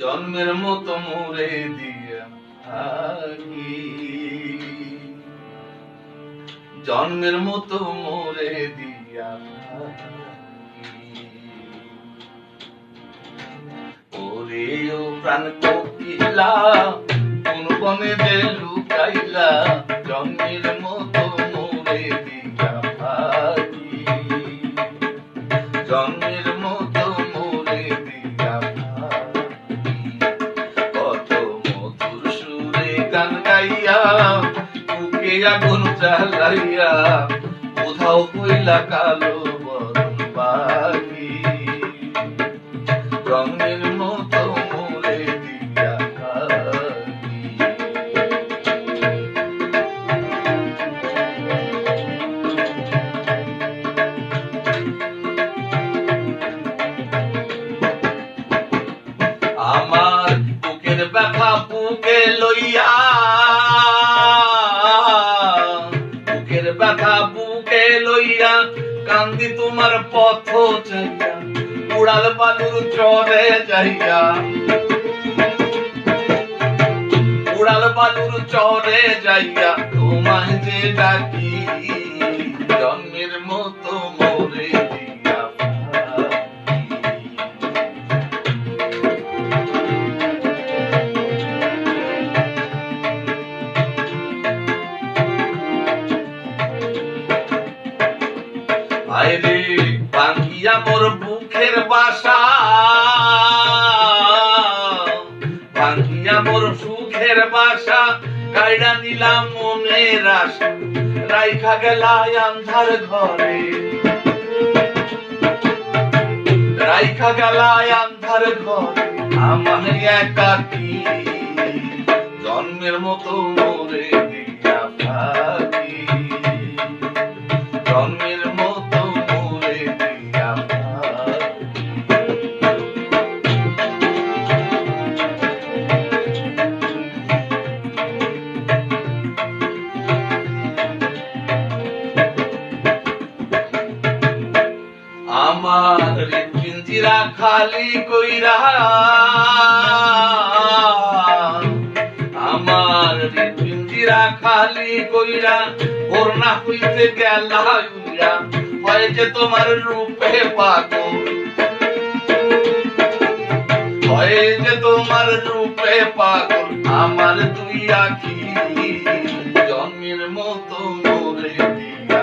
জন্মের মতো মোরে দিয়া জন্মের মতো মোরে দিয়া ওরে ও প্রাণ কোকিলা, কোন বনে যে লুকাইলা, জন্মের মতো আগুন জ্বালাইয়া কোথাও কইলা কালো বরণ পাখি। রঙের মতো মোরে দিয়া আমার বুকের ব্যথা বুকে লইয়া বুকের ব্যথা বুকে লইয়া কান্দি তোমার পথ চাইয়া উড়াল বালুর চরে যাইয়া। উড়াল বালুর চরে যাইয়া তোমায় যে ডাকি। মোর বুকের বাসা। ভাঙ্গিয়া মোর সুখের বাসা, কাইডা নিলাম মনের আশা। রাইখা গেলায় আন্ধার ঘরে। রাইখা গেলায় আন্ধার ঘরে, আমার একাকি জন্মের মতো মোরে দিয়া পিঞ্জিরা খালি কইরা। আমার পিঞ্জিরা খালি কইরা করোনা হইতে গেলা যে তোমার রূপে পাগল। হয় তোমার রূপে পাগল। আমার দুই আখি জন্মের মতো মোরে দিয়া।